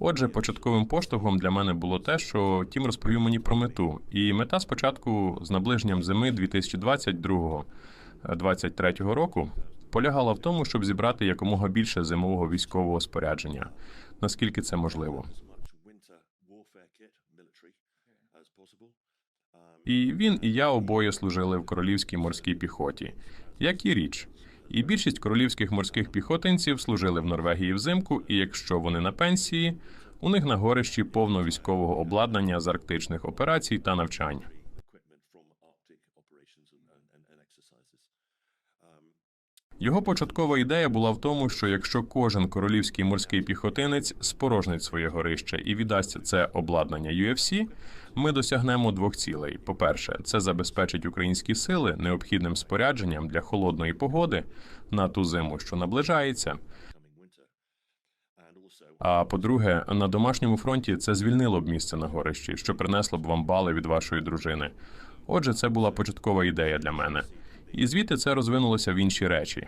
Отже, початковим поштовхом для мене було те, що Тім розповів мені про мету. І мета спочатку з наближенням зими 2022-2023 року полягала в тому, щоб зібрати якомога більше зимового військового спорядження, наскільки це можливо. І він і я обоє служили в королівській морській піхоті. Як і річ. І більшість королівських морських піхотинців служили в Норвегії взимку, і якщо вони на пенсії, у них на горищі повно військового обладнання з арктичних операцій та навчань. Його початкова ідея була в тому, що якщо кожен королівський морський піхотинець спорожнить своє горище і віддасть це обладнання UFC, ми досягнемо двох цілей: по-перше, це забезпечить українські сили необхідним спорядженням для холодної погоди на ту зиму, що наближається. А по-друге, на домашньому фронті це звільнило б місце на горищі, що принесло б вам бали від вашої дружини. Отже, це була початкова ідея для мене. І звідти це розвинулося в інші речі.